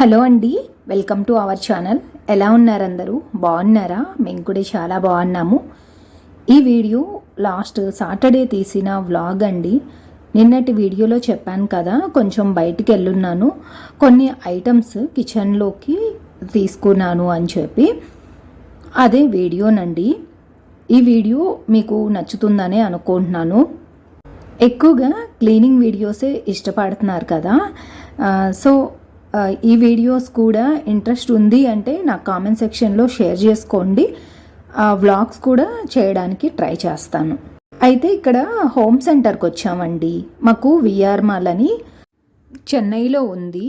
Hello అండి welcome to our channel. ఎలా ఉన్నారు అందరూ? బాగున్నారా? మేము కూడా చాలా బాగున్నాము. ఈ వీడియో లాస్ట్ సాటర్డే తీసిన వ్లాగ్ అండి. నిన్నటి వీడియోలో చెప్పాను కదా కొంచెం బయటికి వెళ్ళున్నాను. కొన్ని ఐటమ్స్ కిచెన్లోకి తీసుకున్నాను అని చెప్పి. అదే వీడియోనండి. ఈ వీడియో మీకు నచ్చుతుందని అనుకుంటున్నాను. ఎక్కువగా క్లీనింగ్ వీడియోసే ఇష్టపడుతున్నారు కదా. సో ఈ వీడియోస్ కూడా ఇంట్రెస్ట్ ఉంది అంటే నా కామెంట్ సెక్షన్లో షేర్ చేసుకోండి. ఆ వ్లాగ్స్ కూడా చేయడానికి ట్రై చేస్తాను. అయితే ఇక్కడ హోమ్ సెంటర్కి వచ్చామండి. మాకు విఆర్ మాల్ అని చెన్నైలో ఉంది.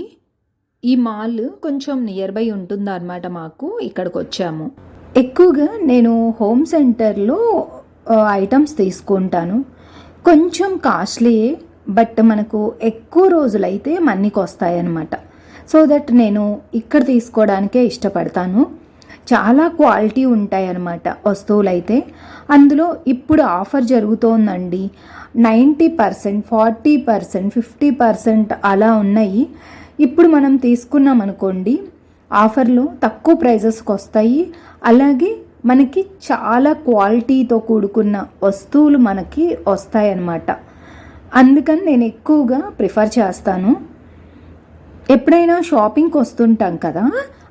ఈ మాల్ కొంచెం నియర్ బై ఉంటుందన్నమాట మాకు ఇక్కడికి వచ్చాము. ఎక్కువగా నేను హోమ్ సెంటర్లో ఐటమ్స్ తీసుకుంటాను. కొంచెం కాస్ట్లీయే బట్ మనకు ఎక్కువ రోజులైతే మన్నీకి వస్తాయన్నమాట సో దట్ నేను ఇక్కడ తీసుకోవడానికే ఇష్టపడతాను. చాలా క్వాలిటీ ఉంటాయి అన్నమాట వస్తువులైతే. అందులో ఇప్పుడు offer జరుగుతోందండి. Ninety percent forty percent fifty percent అలా ఉన్నాయి. ఇప్పుడు మనం తీసుకున్నాం అనుకోండి ఆఫర్లో తక్కువ ప్రైజెస్కి వస్తాయి అలాగే మనకి చాలా క్వాలిటీతో కూడుకున్న వస్తువులు మనకి వస్తాయన్నమాట. అందుకని నేను ఎక్కువగా ప్రిఫర్ చేస్తాను. ఎప్పుడైనా షాపింగ్కి వస్తుంటాం కదా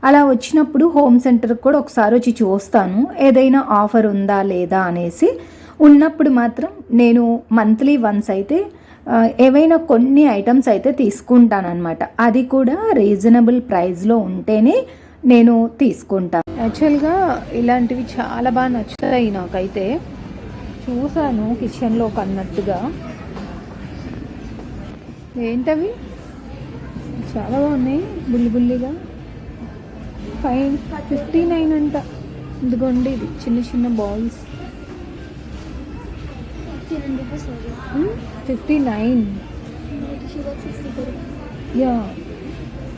అలా వచ్చినప్పుడు హోమ్ సెంటర్కి కూడా ఒకసారి వచ్చి చూస్తాను ఏదైనా ఆఫర్ ఉందా లేదా అనేసి. ఉన్నప్పుడు మాత్రం నేను మంత్లీ వన్స్ అయితే ఏవైనా కొన్ని ఐటమ్స్ అయితే తీసుకుంటానన్నమాట. అది కూడా రీజనబుల్ ప్రైస్లో ఉంటేనే నేను తీసుకుంటాను. యాక్చువల్గా ఇలాంటివి చాలా బాగా నచ్చుతాయి నాకైతే. చూసాను కిచెన్లో కన్నట్టుగా. ఏంటవి? చాలా బాగున్నాయి బుల్లి బుల్లిగా. ఫైవ్ ఫిఫ్టీ నైన్ అంట. ఇదిగోండి ఇది చిన్న చిన్న balls. Fifty nine. Yeah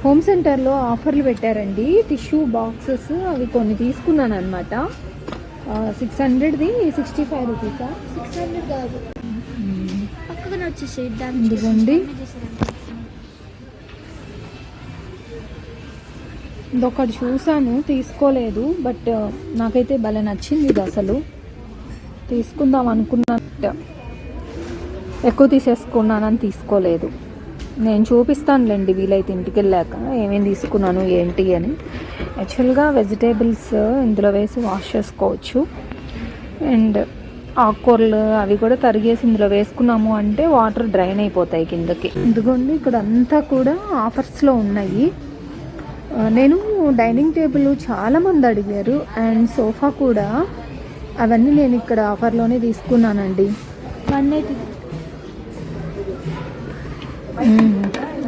home సెంటర్లో ఆఫర్లు పెట్టారండి. టిష్యూ బాక్సెస్ అవి కొన్ని తీసుకున్నాను అనమాట సిక్స్ హండ్రెడ్ది సిక్స్టీ ఫైవ్ రూపీసా? సిక్స్ హండ్రెడ్ కాదు. పక్కన ఇదొకటి చూసాను తీసుకోలేదు బట్ నాకైతే భలే నచ్చింది ఇది అసలు. తీసుకుందాం అనుకున్నట్టు. ఎక్కువ తీసేసుకున్నానని తీసుకోలేదు. నేను చూపిస్తానులేండి వీలైతే ఇంటికి వెళ్ళాక ఏమేమి తీసుకున్నాను ఏంటి అని. యాక్చువల్గా వెజిటేబుల్స్ ఇందులో వేసి వాష్ చేసుకోవచ్చు. అండ్ ఆకుకూరలు అవి కూడా తరిగేసి ఇందులో వేసుకున్నాము అంటే వాటర్ డ్రైన్ అయిపోతాయి కిందకి. ఇదిగోండి ఇక్కడ అంతా కూడా ఆఫర్స్లో ఉన్నాయి. నేను డైనింగ్ టేబుల్ చాలా మంది అడిగారు అండ్ సోఫా కూడా. అవన్నీ నేను ఇక్కడ ఆఫర్లోనే తీసుకున్నానండి.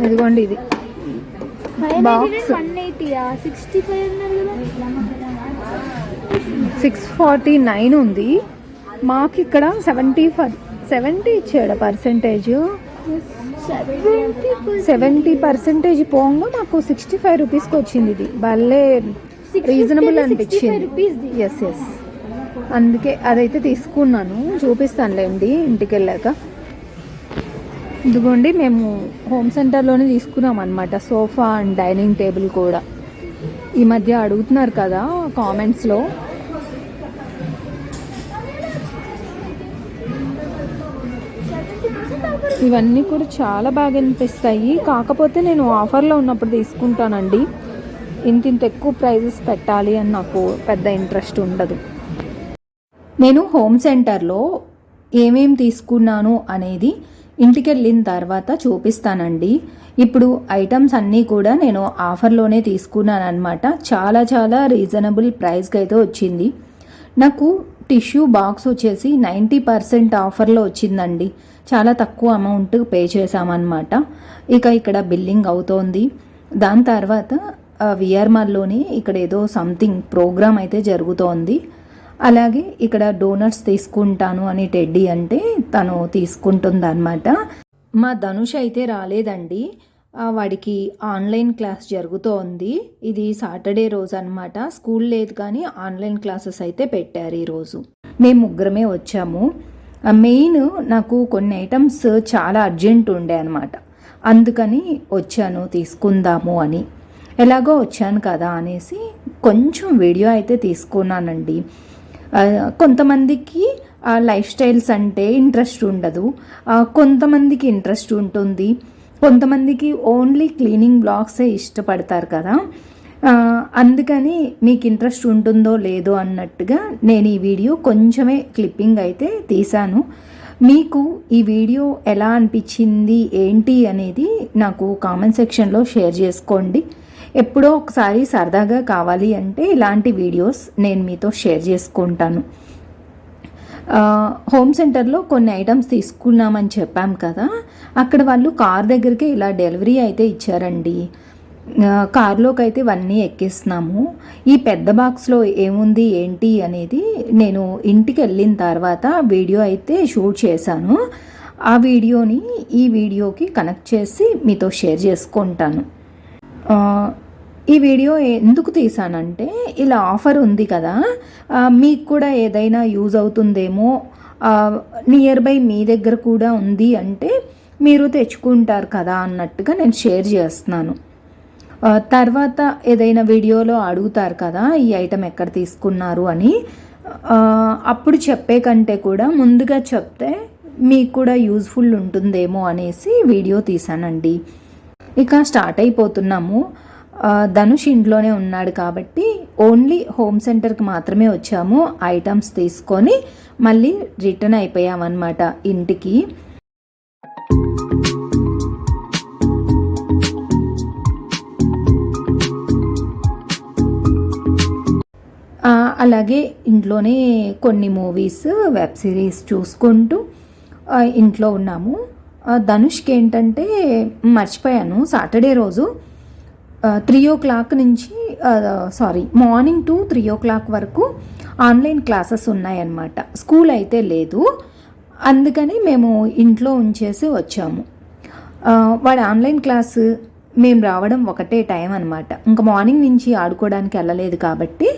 ఇదిగోండి ఇది. కదా. సిక్స్ ఫార్టీ నైన్ ఉంది. మాకు ఇక్కడ సెవెంటీ ఫర్ సెవెంటీ ఇచ్చాడు పర్సెంటేజ్. సెవెంటీ పర్సెంటేజ్ పోగా మాకు సిక్స్టీ ఫైవ్ రూపీస్కి వచ్చింది ఇది. భలే రీజనబుల్ అనిపించింది. ఎస్ ఎస్ అందుకే అదైతే తీసుకున్నాను. చూపిస్తానులేండి ఇంటికి వెళ్ళాక ఇదిగోండి మేము హోమ్ సెంటర్లోనే తీసుకున్నాం అనమాట సోఫా అండ్ డైనింగ్ టేబుల్ కూడా. ఈ మధ్య అడుగుతున్నారు కదా కామెంట్స్లో. ఇవన్నీ కూడా చాలా బాగా అనిపిస్తాయి. కాకపోతే నేను ఆఫర్లో ఉన్నప్పుడు తీసుకుంటానండి. ఇంత ఇంత ఎక్కువ ప్రైజెస్ పెట్టాలి అని నాకు పెద్ద ఇంట్రెస్ట్ ఉండదు. నేను హోమ్ సెంటర్లో ఏమేం తీసుకున్నాను అనేది ఇంటికి వెళ్ళిన తర్వాత చూపిస్తానండి. ఇప్పుడు ఐటమ్స్ అన్నీ కూడా నేను ఆఫర్లోనే తీసుకున్నాను అనమాట చాలా చాలా రీజనబుల్ ప్రైస్కి అయితే వచ్చింది. నాకు టిష్యూ బాక్స్ వచ్చేసి నైంటీ పర్సెంట్ ఆఫర్లో వచ్చిందండి. చాలా తక్కువ అమౌంట్ పే చేశామన్నమాట. ఇక ఇక్కడ బిల్లింగ్ అవుతోంది. దాని తర్వాత విఆర్మాల్లోనే ఇక్కడ ఏదో సంథింగ్ ప్రోగ్రామ్ అయితే జరుగుతోంది. అలాగే ఇక్కడ డోనట్స్ తీసుకుంటాను అని టెడ్డీ అంటే తను తీసుకుంటుందన్నమాట. మా ధనుష్ అయితే రాలేదండి. వాడికి ఆన్లైన్ క్లాస్ జరుగుతోంది. ఇది సాటర్డే రోజు అనమాట స్కూల్ లేదు కానీ ఆన్లైన్ క్లాసెస్ అయితే పెట్టారు ఈరోజు. మేము ముగ్గురమే వచ్చాము. మెయిన్ నాకు కొన్ని ఐటమ్స్ చాలా అర్జెంట్ ఉండే అనమాట అందుకని వచ్చాను తీసుకుందాము అని. ఎలాగో వచ్చాను కదా అనేసి కొంచెం వీడియో అయితే తీసుకున్నానండి. కొంతమందికి లైఫ్ స్టైల్స్ అంటే ఇంట్రెస్ట్ ఉండదు. కొంతమందికి ఇంట్రెస్ట్ ఉంటుంది. కొంతమందికి ఓన్లీ క్లీనింగ్ బ్లాగ్సే ఇష్టపడతారు కదా. అందుకని మీకు ఇంట్రెస్ట్ ఉంటుందో లేదో అన్నట్టుగా నేను ఈ వీడియో కొంచెమే క్లిప్పింగ్ అయితే తీశాను. మీకు ఈ వీడియో ఎలా అనిపించింది ఏంటి అనేది నాకు కామెంట్ సెక్షన్లో షేర్ చేసుకోండి. ఎప్పుడో ఒకసారి సరదాగా కావాలి అంటే ఇలాంటి వీడియోస్ నేను మీతో షేర్ చేసుకుంటాను. హోమ్ సెంటర్లో కొన్ని ఐటమ్స్ తీసుకున్నామని చెప్పాం కదా అక్కడ వాళ్ళు కార్ దగ్గరికి ఇలా డెలివరీ అయితే ఇచ్చారండి. కారులోకి అయితే ఇవన్నీ ఎక్కిస్తున్నాము. ఈ పెద్ద బాక్స్లో ఏముంది ఏంటి అనేది నేను ఇంటికి వెళ్ళిన తర్వాత వీడియో అయితే షూట్ చేశాను. ఆ వీడియోని ఈ వీడియోకి కనెక్ట్ చేసి మీతో షేర్ చేసుకుంటాను. ఈ వీడియో ఎందుకు తీసానంటే ఇలా ఆఫర్ ఉంది కదా మీకు కూడా ఏదైనా యూజ్ అవుతుందేమో నియర్ బై మీ దగ్గర కూడా ఉంది అంటే మీరు తెచ్చుకుంటారు కదా అన్నట్టుగా నేను షేర్ చేస్తున్నాను. తర్వాత ఏదైనా వీడియోలో అడుగుతారు కదా ఈ ఐటెం ఎక్కడ తీసుకున్నారు అని. అప్పుడు చెప్పే కంటే కూడా ముందుగా చెప్తే మీకు కూడా యూజ్ఫుల్ ఉంటుందేమో అనేసి వీడియో తీసానండి. ఇక స్టార్ట్ అయిపోతున్నాము. ధనుష్ ఇంట్లోనే ఉన్నాడు కాబట్టి ఓన్లీ హోమ్ సెంటర్కి మాత్రమే వచ్చాము ఐటమ్స్ తీసుకొని మళ్ళీ రిటర్న్ అయిపోయామన్నమాట ఇంటికి. అలాగే ఇంట్లోనే కొన్ని మూవీస్ వెబ్ సిరీస్ చూసుకుంటూ ఇంట్లో ఉన్నాము. ధనుష్కి ఏంటంటే మర్చిపోయాను. సాటర్డే రోజు త్రీ ఓ క్లాక్ నుంచి sorry morning to three o'clock వరకు ఆన్లైన్ క్లాసెస్ ఉన్నాయన్నమాట. స్కూల్ అయితే లేదు. అందుకని మేము ఇంట్లో ఉంచేసి వచ్చాము. వాడు ఆన్లైన్ క్లాస్ మేము రావడం ఒకటే టైం అనమాట ఇంకా మార్నింగ్ నుంచి ఆడుకోవడానికి వెళ్ళలేదు కాబట్టి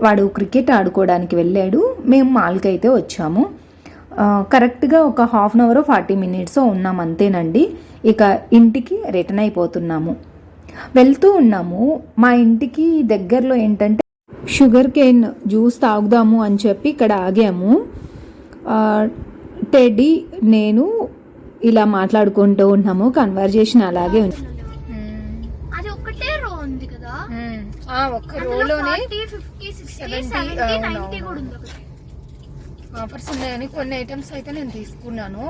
వాడు క్రికెట్ ఆడుకోవడానికి వెళ్ళాడు. మేము మాల్కి అయితే వచ్చాము. కరెక్ట్గా ఒక half an hour forty minutes ఉన్నాం అంతేనండి. ఇక ఇంటికి రిటర్న్ అయిపోతున్నాము. వెళ్తూ ఉన్నాము. మా ఇంటికి దగ్గరలో ఏంటంటే షుగర్ కేన్ జ్యూస్ తాగుదాము అని చెప్పి ఇక్కడ ఆగాము. ఆ, టెడ్డీ నేను ఇలా మాట్లాడుకుంటూ ఉన్నాము. కన్వర్జేషన్ అలాగే ఉంది. అది ఒకటే రో ఉంది కదా? ఆ ఒక్క రోలోనే ఫార్టీ ఫిఫ్టీ సిక్స్టీ 70, సెవెంటీ అవును, నైన్టీ అవును. కూడా ఉంది ఒకటి. ఆఫర్స్ ఉన్నాయని కొన్ని ఐటమ్స్ అయితే నేను తీసుకున్నాను.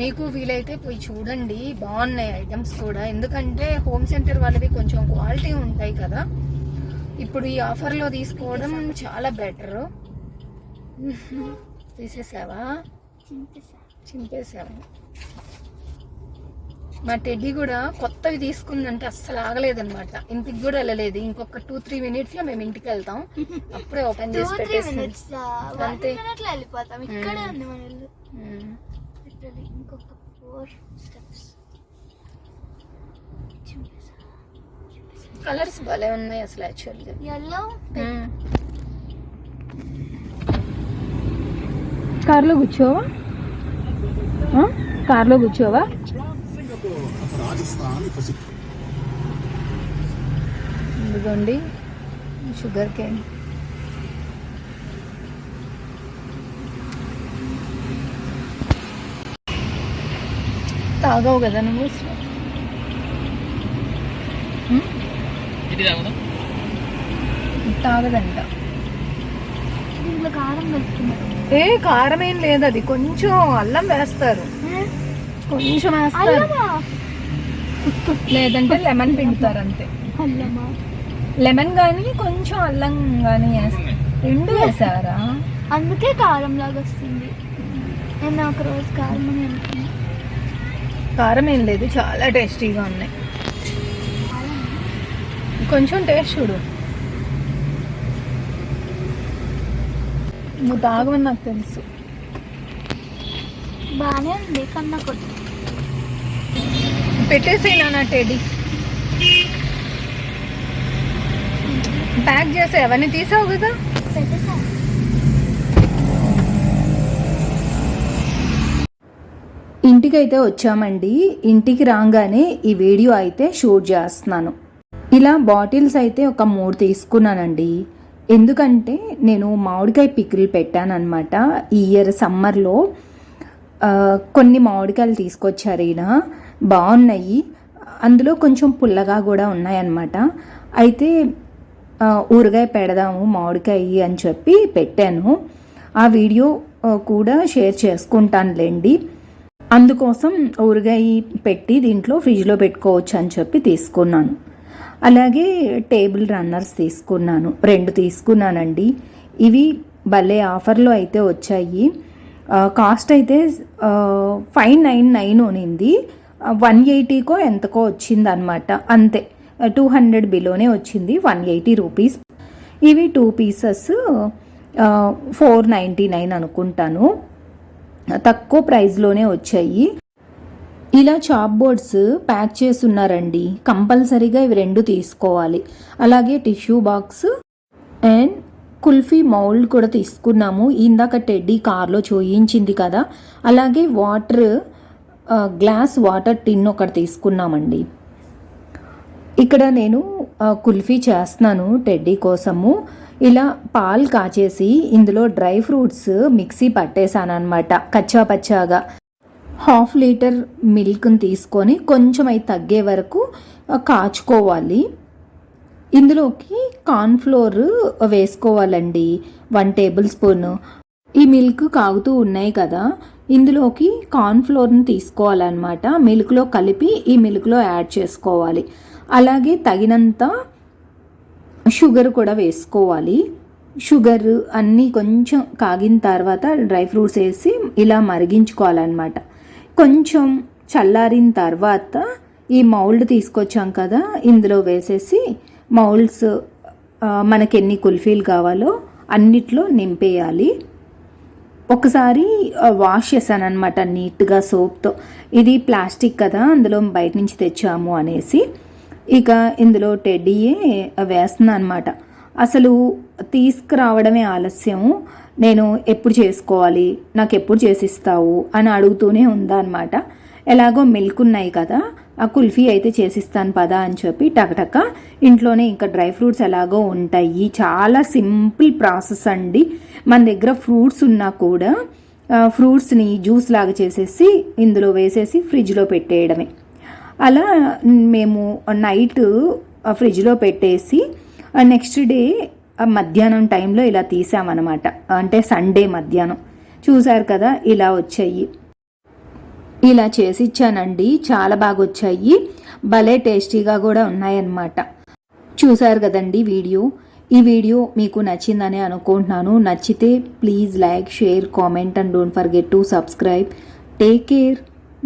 మీకు వీలైతే పోయి చూడండి. బాగున్నాయి ఐటమ్స్ కూడా. ఎందుకంటే హోమ్ సెంటర్ వాళ్ళవి కొంచెం క్వాలిటీ ఉంటాయి కదా. ఇప్పుడు ఈ ఆఫర్లో తీసుకోవడం చాలా బెటర్ తీసేసావా? చింపేసా. చింపేసావు మా టెడ్డీ కూడా కొత్తవి తీసుకుందంటే అస్సలు ఆగలేదన్నమాట. ఇంటికి కూడా వెళ్ళలేదు. ఇంకొక టూ త్రీ మినిట్స్లో మేము ఇంటికి వెళ్తాం. అప్పుడే ఓపెన్ చేసి వన్ అంతే. మినిట్లో వెళ్ళిపోతాం. ఇక్కడే మ్మ్. ఉంది మన ఇల్లు మ్మ్. లిటరలీ ఇంకొక ఫోర్ స్టెప్స్ కలర్స్ భలే ఉన్నాయి అసలు యాక్చువల్గా ఎల్లో కార్లో కూర్చోవా? ఆ? కార్లో కూర్చోవా? ఇదిగోండి షుగర్ కేన్. తాగవు కదా నువ్వు? తాగదంట. ఏ కారం ఏం లేదు అది. కొంచెం అల్లం వేస్తారు. కొంచెం వేస్తారు. అల్లమా? లేదంటే లెమన్ పిండుతారు అంతే. లెమన్ కానీ కొంచెం అల్లం కానీ వేస్తారు రెండు వేసారా? అందుకే కారం లాగా వస్తుంది. నేను ఒక రోజు కారం అని కారం ఏం లేదు చాలా టేస్టీగా ఉన్నాయి. కొంచెం టేస్ట్ చూడు. నువ్వు తాగమని నాకు తెలుసు. బాగానే ఉంది కన్నా కొద్ది పెట్టేసేనా టెడీ? ప్యాక్ చేసే అవన్నీ తీసావు కదా? ఇంటికైతే వచ్చామండి. ఇంటికి రాగానే ఈ వీడియో అయితే షూట్ చేస్తున్నాను. ఇలా బాటిల్స్ అయితే ఒక మూడు తీసుకున్నానండి. ఎందుకంటే నేను మామిడికాయ పికిల్ పెట్టానమాట ఈ ఇయర్ సమ్మర్లో కొన్ని మామిడికాయలు తీసుకొచ్చారు ఈయన. బాగున్నాయి. అందులో కొంచెం పుల్లగా కూడా ఉన్నాయన్నమాట. అయితే ఊరగాయ పెడదాము మామిడికాయ అని చెప్పి పెట్టాను. ఆ వీడియో కూడా షేర్ చేసుకుంటానులేండి. అందుకోసం ఊరగాయ పెట్టి దీంట్లో ఫ్రిడ్జ్లో పెట్టుకోవచ్చు అని చెప్పి తీసుకున్నాను. అలాగే టేబుల్ రన్నర్స్ తీసుకున్నాను. రెండు తీసుకున్నానండి. ఇవి భలే ఆఫర్లో అయితే వచ్చాయి. కాస్ట్ అయితే ఫైవ్ నైన్ నైన్ ఉనింది వన్ ఎయిటీకో ఎంతకో వచ్చింది అనమాట అంతే. టూ హండ్రెడ్ బిలోనే వచ్చింది వన్ ఎయిటీ రూపీస్. ఇవి two pieces four ninety nine అనుకుంటాను. తక్కువ ప్రైస్లోనే వచ్చాయి. ఇలా చాప్ బోర్డ్స్ ప్యాక్ చేసి ఉన్నారండి కంపల్సరీగా ఇవి రెండు తీసుకోవాలి. అలాగే tissue box and kulfi mould కూడా తీసుకున్నాము. ఇందాక టెడ్డీ కార్లో చూయించింది కదా. అలాగే వాటర్ గ్లాస్ వాటర్ టిన్ ఒకటి తీసుకున్నామండి. ఇక్కడ నేను కుల్ఫీ చేస్తున్నాను టెడ్డీ కోసము. ఇలా పాలు కాచేసి ఇందులో డ్రై ఫ్రూట్స్ మిక్సీ పట్టేశాను అనమాట కచ్చా పచ్చాగా. హాఫ్ లీటర్ మిల్క్ని తీసుకొని కొంచెం అయి తగ్గే వరకు కాచుకోవాలి. ఇందులోకి కార్న్ఫ్లోర్ వేసుకోవాలండి వన్ టేబుల్ స్పూన్. ఈ మిల్క్ కాగుతూ ఉన్నాయి కదా ఇందులోకి కార్న్ఫ్లోర్ని తీసుకోవాలన్నమాట. మిల్క్లో కలిపి ఈ మిల్క్లో యాడ్ చేసుకోవాలి. అలాగే తగినంత షుగర్ కూడా వేసుకోవాలి. షుగర్ అన్నీ కొంచెం కాగిన తర్వాత డ్రై ఫ్రూట్స్ వేసి ఇలా మరిగించుకోవాలన్నమాట. కొంచెం చల్లారిన తర్వాత ఈ మౌల్డ్ తీసుకొచ్చాం కదా ఇందులో వేసేసి మౌల్డ్స్ మనకి ఎన్ని కుల్ఫీలు కావాలో అన్నిట్లో నింపేయాలి. ఒకసారి వాష్ చేశాను అనమాట నీట్గా సోప్తో. ఇది ప్లాస్టిక్ కదా అందులో బయట నుంచి తెచ్చాము అనేసి. ఇక ఇందులో టెడ్డీయే వేస్తున్నా అనమాట అసలు తీసుకురావడమే ఆలస్యం. నేను ఎప్పుడు చేసుకోవాలి నాకు ఎప్పుడు చేసిస్తావు అని అడుగుతూనే ఉందా అనమాట ఎలాగో మిల్క్ ఉన్నాయి కదా ఆ కుల్ఫీ అయితే చేసిస్తాను పదా అని చెప్పి టకటక ఇంట్లోనే ఇంకా డ్రై ఫ్రూట్స్ ఎలాగో ఉంటాయి. చాలా సింపుల్ ప్రాసెస్ అండి. మన దగ్గర ఫ్రూట్స్ ఉన్నా కూడా ఫ్రూట్స్ని జ్యూస్ లాగా చేసేసి ఇందులో వేసేసి ఫ్రిడ్జ్లో పెట్టేయడమే. అలా మేము నైట్ ఫ్రిడ్జ్లో పెట్టేసి నెక్స్ట్ డే మధ్యాహ్నం టైంలో ఇలా తీసామన్నమాట. అంటే సండే మధ్యాహ్నం. చూసారు కదా ఇలా వచ్చాయి. ఇలా చేసి ఇచ్చానండి చాలా బాగా వచ్చాయి భలే టేస్టీగా కూడా ఉన్నాయన్నమాట. చూసారు కదండి వీడియో? ఈ వీడియో మీకు నచ్చిందని అనుకుంటున్నాను. నచ్చితే please like share comment and don't forget to subscribe. Take care.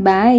Bye.